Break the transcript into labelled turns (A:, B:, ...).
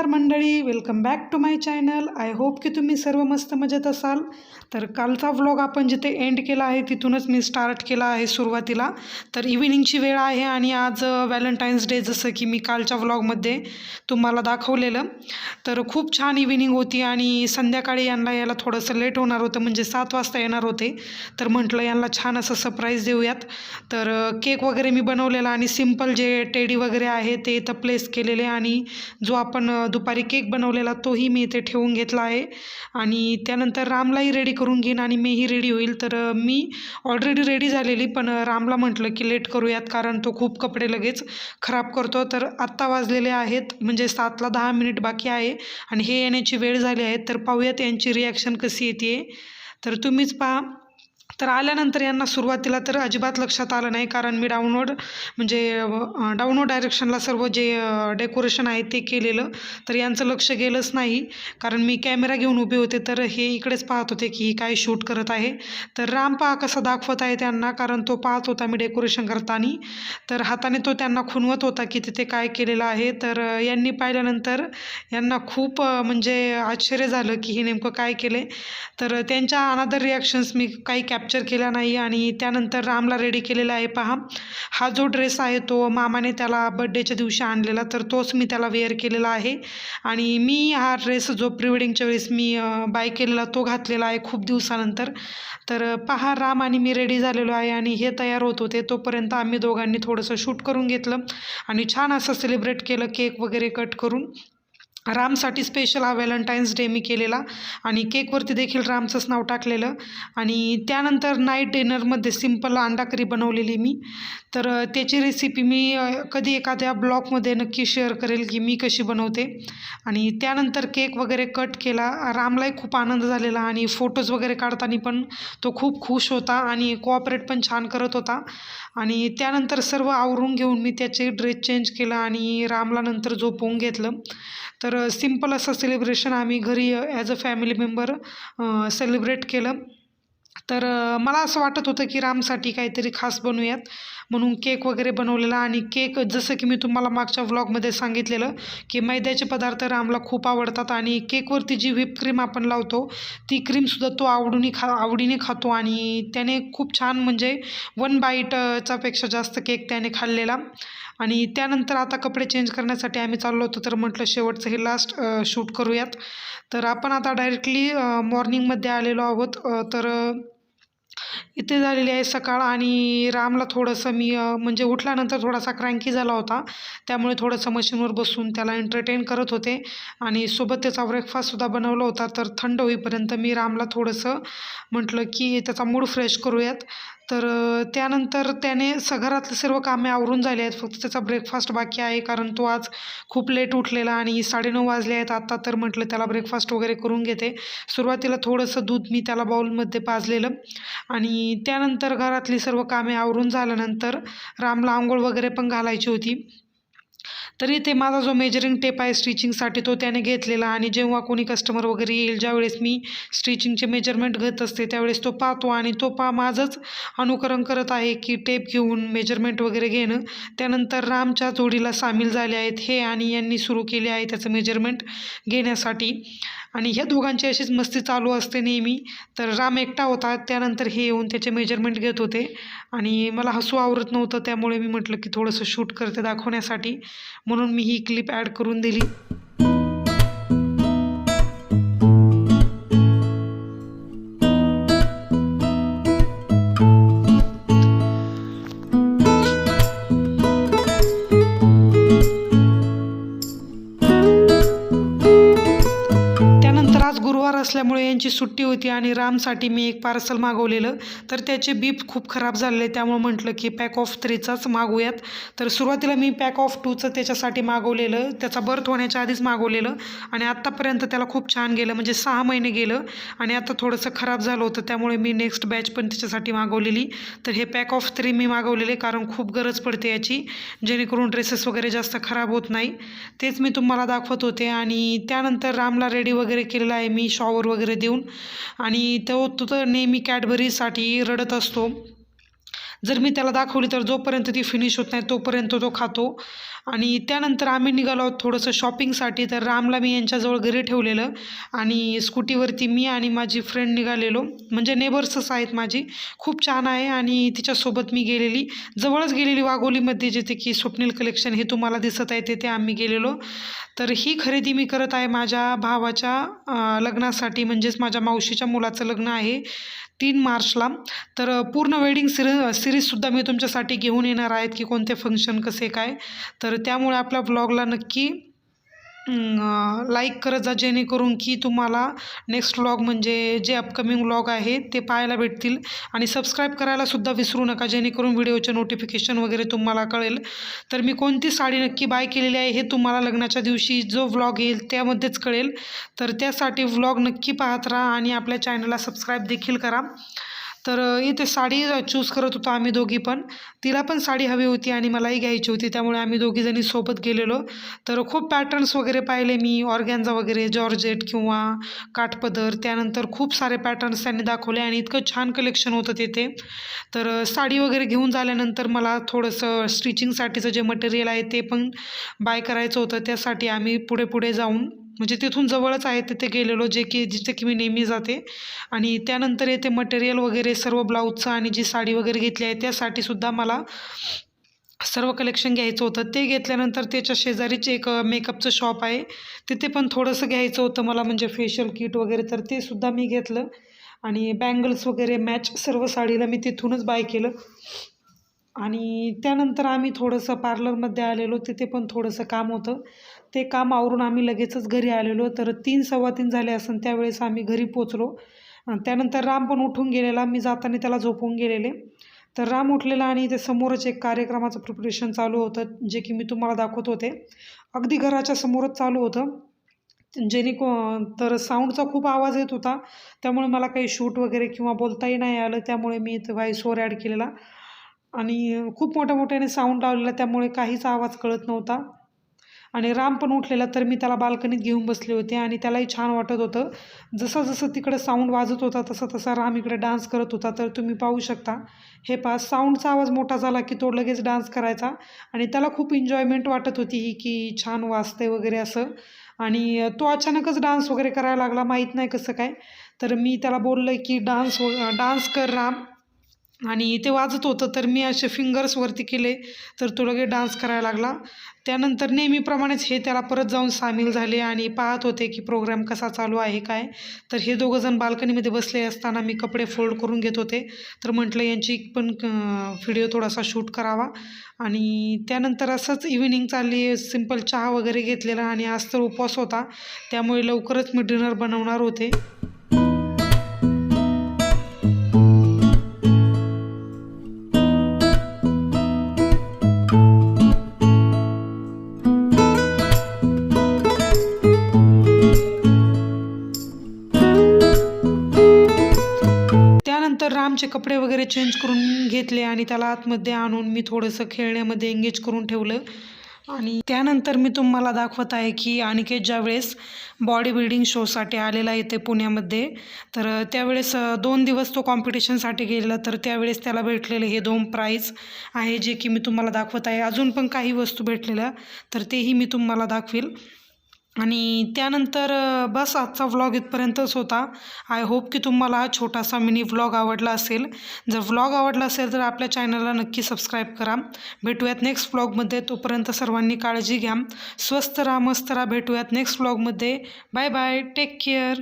A: नमस्कार मंडळी welcome back to my channel I hope की तुम्ही सर्व मस्त मजेत असाल. तर कालचा व्लॉग आपण जिथे एंड केला आहे तिथूनच मी स्टार्ट केला आहे सुरुवातीला. तर इव्हिनिंगची वेळ आहे आणि आज व्हॅलेंटाईन्स डे जसं की मी कालच्या व्लॉगमध्ये तुम्हाला दाखवलेलं. तर खूप छान इव्हिनिंग होती आणि संध्याकाळी यांना यायला थोडंसं लेट होणार होतं म्हणजे सात वाजता येणार होते. तर म्हटलं यांना छान असं सरप्राईज देऊयात. तर केक वगैरे मी बनवलेला आणि सिंपल जे टेडी वगैरे आहे ते इथं प्लेस केलेले आणि जो आपण दुपारी केक बनवलेला तोही मी इथे ठेवून घेतला आहे. आणि त्यानंतर रामलाही रेडी करून घेईन आणि मीही रेडी होईल. तर मी ऑलरेडी रेडी झालेली पण रामला म्हटलं की लेट करूयात कारण तो खूप कपडे लगेच खराब करतो. तर आत्ता वाजलेले आहेत म्हणजे सातला दहा मिनिट बाकी आहे आणि हे येण्याची वेळ झाली आहे. तर पाहूयात यांची रिॲक्शन कशी येते तर तुम्हीच पहा. तर आल्यानंतर यांना सुरुवातीला तर अजिबात लक्षात आलं नाही कारण मी डाउनलोड म्हणजे डाउनलोड डायरेक्शनला सर्व जे डेकोरेशन आहे ते केलेलं. तर यांचं लक्ष गेलंच नाही कारण मी कॅमेरा घेऊन उभे होते. तर हे इकडेच पाहत होते की ही काय शूट करत आहे. तर राम पहा कसं दाखवत आहे त्यांना कारण तो पाहत होता मी डेकोरेशन करताना. तर हाताने तो त्यांना खुणवत होता की तिथे काय केलेलं आहे. तर यांनी पाहिल्यानंतर यांना खूप म्हणजे आश्चर्य झालं की हे नेमकं काय केलं तर त्यांच्या अनादर रिॲक्शन्स मी काही कॅप्चर केला नाही आणि त्यानंतर रामला रेडी केलेला आहे. पहा हा जो ड्रेस आहे तो मामाने त्याला बड्डेच्या दिवशी आणलेला तर तोच मी त्याला वेअर केलेला आहे. आणि मी हा ड्रेस जो प्री वेडिंगच्या वेळेस मी बाय केलेला तो घातलेला आहे खूप दिवसानंतर. तर पहा राम आणि मी रेडी झालेलो आहे आणि हे तयार होत होते. तोपर्यंत आम्ही दोघांनी थोडंसं शूट करून घेतलं आणि छान असं सेलिब्रेट केलं केक वगैरे कट करून. रामसाठी स्पेशल हा व्हॅलेंटाईन्स डे मी केलेला आणि केकवरती देखील रामचंच नाव टाकलेलं. आणि त्यानंतर नाईट डिनरमध्ये सिंपल अंडाकरी बनवलेली मी. तर त्याची रेसिपी मी कधी एखाद्या ब्लॉगमध्ये नक्की शेअर करेल की मी कशी बनवते. आणि त्यानंतर केक वगैरे कट केला. रामलाही खूप आनंद झालेला आणि फोटोज वगैरे काढताना पण तो खूप खुश होता आणि कोऑपरेट पण छान करत होता. आणि त्यानंतर सर्व आवरून घेऊन मी त्याचे ड्रेस चेंज केला आणि रामला नंतर झोपवून घेतलं. तर तर सिंपल असं सेलिब्रेशन आम्ही घरी as a family member celebrate केलं. तर मला असं वाटत होतं की रामसाठी काहीतरी खास बनवूयात म्हणून केक वगैरे बनवलेला आणि केक जसं की मी तुम्हाला मागच्या व्लॉगमध्ये सांगितलेलं की मैद्याचे पदार्थ रामला खूप आवडतात आणि केकवरती जी व्हिप क्रीम आपण लावतो ती क्रीमसुद्धा तो आवडून खा आवडीने खातो आणि त्याने खूप छान म्हणजे वन बाईटचापेक्षा जास्त केक त्याने खाल्लेला. आणि त्यानंतर आता कपडे चेंज करण्यासाठी आम्ही चाललो होतो तर म्हटलं शेवटचं हे लास्ट शूट करूयात. तर आपण आता डायरेक्टली मॉर्निंगमध्ये आलेलो आहोत तर इथे झालेली आहे सकाळ आणि रामला थोडंसं मी म्हणजे उठल्यानंतर थोडासा क्रँकी झाला होता. त्यामुळे थोडंसं मशीनवर बसून त्याला एंटरटेन करत होते आणि सोबत त्याचा ब्रेकफास्टसुद्धा बनवला होता. तर थंड होईपर्यंत मी रामला थोडंसं म्हटलं की त्याचा मूड फ्रेश करूयात. तर त्यानंतर त्याने स घरातले सर्व कामे आवरून झाली आहेत. फक्त त्याचा ब्रेकफास्ट बाकी आहे कारण तो आज खूप लेट उठलेला आणि साडेनऊ वाजले आहेत. आत्ता तर म्हटलं त्याला ब्रेकफास्ट वगैरे करून घेते. सुरुवातीला थोडंसं दूध मी त्याला बाऊलमध्ये पाजलेलं. आणि त्यानंतर घरातली सर्व कामे आवरून झाल्यानंतर रामला आंघोळ वगैरे पण घालायची होती. तरी ते माझा जो मेजरिंग टेप आहे स्टिचिंगसाठी तो त्याने घेतलेला आणि जेव्हा कोणी कस्टमर वगैरे येईल ज्यावेळेस मी स्टिचिंगचे मेजरमेंट घेत असते त्यावेळेस तो पाहतो आणि तो पा माझंच अनुकरण करत आहे की टेप घेऊन मेजरमेंट वगैरे घेणं. त्यानंतर रामच्या जोडीला सामील झाले आहेत हे आणि यांनी सुरू केले आहे त्याचं मेजरमेंट घेण्यासाठी. आणि ह्या दोघांची अशीच मस्ती चालू असते नेहमी. तर राम एकटा होता त्यानंतर हे येऊन त्याचे मेजरमेंट घेत होते. आणि मला हसू आवरत नव्हतं त्यामुळे मी म्हटलं की थोडंसं शूट करते दाखवण्यासाठी. म्हणून मी ही क्लिप ॲड करून दिली. त्यानंतर आज गुरुवार असल्यामुळे यांची सुट्टी होती आणि रामसाठी मी एक पार्सल मागवलेलं. तर त्याचे बीप खूप खराब झालेले त्यामुळे म्हटलं की पॅक ऑफ थ्रीचाच मागवूयात तर सुरुवातीला मी पॅक ऑफ टूचं त्याच्यासाठी मागवलेलं. त्याचा बर्थ होण्याच्या आधीच मागवलेलं. आणि आत्तापर्यंत त्याला खूप छान गेलं. म्हणजे सहा महिने गेलं. आणि आता थोडंसं खराब झालं होतं. त्यामुळे मी नेक्स्ट बॅच पण त्याच्यासाठी मागवलेली. तर हे पॅक ऑफ थ्री मी मागवलेले कारण खूप गरज पडते याची. जेणेकरून ड्रेसेस वगैरे जास्त खराब होत नाही. तेच मी तुम्हाला दाखवत होते. आणि त्यानंतर रामला रेडी वगैरे केलेला आहे मी. शॉवर वगैरे देऊन. आणि तो तो तर नेहमी कॅडबरीसाठी रडत असतो. जर मी त्याला दाखवली तर जोपर्यंत ती फिनिश होत नाही तोपर्यंत तो खातो. आणि त्यानंतर आम्ही निघालो आहोत थोडंसं शॉपिंगसाठी तर रामला मी यांच्याजवळ घरी ठेवलेलं. आणि स्कूटीवरती मी आणि माझी फ्रेंड निघालेलो. म्हणजे नेबर्सच आहेत माझी. खूप छान आहे आणि तिच्यासोबत मी गेलेली. जवळच गेलेली वाघोलीमध्ये जिथे की स्वप्नील कलेक्शन हे तुम्हाला दिसत आहे तिथे आम्ही गेलेलो. तर ही खरेदी मी करत आहे माझ्या भावाच्या लग्नासाठी. म्हणजेच माझ्या मावशीच्या मुलाचं लग्न आहे. तीन मार्चला. तर पूर्ण वेडिंग सिरी सिरीजसुद्धा मी तुमच्यासाठी घेऊन येणार आहेत की कोणते फंक्शन कसे काय. तर त्यामुळे आपल्या ब्लॉगला नक्की लाईक करत जा जेणेकरून की तुम्हाला नेक्स्ट व्लॉग म्हणजे जे अपकमिंग व्लॉग आहे ते पाहायला भेटतील. आणि सबस्क्राईब करायलासुद्धा विसरू नका जेणेकरून व्हिडिओचे नोटिफिकेशन वगैरे तुम्हाला कळेल. तर मी कोणती साडी नक्की बाय केलेली आहे हे तुम्हाला लग्नाच्या दिवशी जो व्लॉग येईल त्यामध्येच कळेल. तर त्यासाठी व्लॉग नक्की पाहत राहा आणि आपल्या चॅनलला सबस्क्राईब देखील करा. तर इथे साडी चूज करत होतो आम्ही दोघी पण. तिला पण साडी हवी होती आणि मलाही घ्यायची होती त्यामुळे आम्ही दोघीजणी सोबत गेलेलो. तर खूप पॅटर्न्स वगैरे पाहिले मी ऑर्गॅन्झा वगैरे जॉर्जेट किंवा काठपदर. त्यानंतर खूप सारे पॅटर्न्स त्यांनी दाखवले आणि इतकं छान कलेक्शन होतं तिथे. तर साडी वगैरे घेऊन झाल्यानंतर मला थोडंसं स्टिचिंगसाठीचं जे मटेरियल आहे ते पण बाय करायचं होतं त्यासाठी आम्ही पुढे पुढे जाऊन म्हणजे तिथून जवळच आहे तिथे गेलेलो जे की जिथे की मी नेहमी जाते. आणि त्यानंतर येते मटेरियल वगैरे सर्व ब्लाऊजचं आणि जी साडी वगैरे घेतली आहे त्यासाठी सुद्धा मला सर्व कलेक्शन घ्यायचं होतं. ते घेतल्यानंतर त्याच्या शेजारीच एक मेकअपचं शॉप आहे. तिथे पण थोडंसं घ्यायचं होतं मला म्हणजे फेशियल किट वगैरे तर ते सुद्धा मी घेतलं. आणि बँगल्स वगैरे मॅच सर्व साडीला मी तिथूनच बाय केलं. आणि त्यानंतर आम्ही थोडंसं पार्लरमध्ये आलेलो तिथे पण थोडंसं काम होतं. ते काम आवरून आम्ही लगेचच घरी आलेलो. तर तीन सव्वा तीन झाले असन त्यावेळेस आम्ही घरी पोचलो. त्यानंतर राम पण उठून गेलेला मी जाताना त्याला झोपून गेलेले. तर राम उठलेला आणि ते समोरच एक कार्यक्रमाचं प्रिपरेशन चालू होतं जे की मी तुम्हाला दाखवत होते. अगदी घराच्या समोरच चालू होतं. जेणेको तर साऊंडचा खूप आवाज येत होता. त्यामुळे मला काही शूट वगैरे किंवा बोलताही नाही आलं. त्यामुळे मी इथं व्हॉईस ओव्हर ॲड केलेला. आणि खूप मोठ्या मोठ्याने साऊंड लावलेला त्यामुळे काहीच आवाज कळत नव्हता. आणि राम पण उठलेला तर मी त्याला बाल्कनीत घेऊन बसले होते आणि त्यालाही छान वाटत होतं. जसं जसं तिकडे साऊंड वाजत होता तसा तसा राम इकडे डान्स करत होता. तर तुम्ही पाहू शकता. हे पहा साऊंडचा आवाज मोठा झाला की तो लगेच डान्स करायचा. आणि त्याला खूप एन्जॉयमेंट वाटत होती ही की छान वाजते वगैरे असं. आणि तो अचानकच डान्स वगैरे करायला लागला माहीत नाही कसं काय. तर मी त्याला बोललं की डान्स व डान्स कर राम. आणि ते वाजत होतं तर मी असे फिंगर्सवरती केले तर तो लगेच डान्स करायला लागला. त्यानंतर नेहमीप्रमाणेच हे त्याला परत जाऊन सामील झाले आणि पाहत होते की प्रोग्राम कसा चालू आहे काय. तर हे दोघंजण बाल्कनीमध्ये बसले असताना मी कपडे फोल्ड करून घेत होते. तर म्हटलं यांची पण व्हिडिओ थोडासा शूट करावा. आणि त्यानंतर असंच इव्हिनिंग चालली सिंपल चहा वगैरे घेतलेला आणि आज तर उपवास होता. त्यामुळे लवकरच मी डिनर बनवणार होते. त्यानंतर कपडे वगैरे चेंज करून घेतले आणि त्याला आतमध्ये आणून मी थोडंसं खेळण्यामध्ये एंगेज करून ठेवलं. आणि त्यानंतर मी तुम्हाला दाखवत आहे की अनिकेत ज्यावेळेस बॉडी बिल्डिंग शोसाठी आलेला येते पुण्यामध्ये तर त्यावेळेस दोन दिवस तो कॉम्पिटिशनसाठी गेलेला तर त्यावेळेस त्याला भेटलेले हे दोन प्राईज आहे जे की मी तुम्हाला दाखवत आहे. अजून पण काही वस्तू भेटलेल्या तर तेही मी तुम्हाला दाखवेल. आणि त्यानंतर बस आजचा व्लॉग इथपर्यंतच होता. आय होप की तुम्हाला हा छोटासा मिनी व्लॉग आवडला असेल. जर व्लॉग आवडला असेल तर आपल्या चॅनलला नक्की सबस्क्राईब करा. भेटूयात नेक्स्ट व्लॉगमध्ये तोपर्यंत सर्वांनी काळजी घ्या. स्वस्त राहा मस्त राहा. भेटूयात नेक्स्ट व्लॉगमध्ये बाय बाय टेक केअर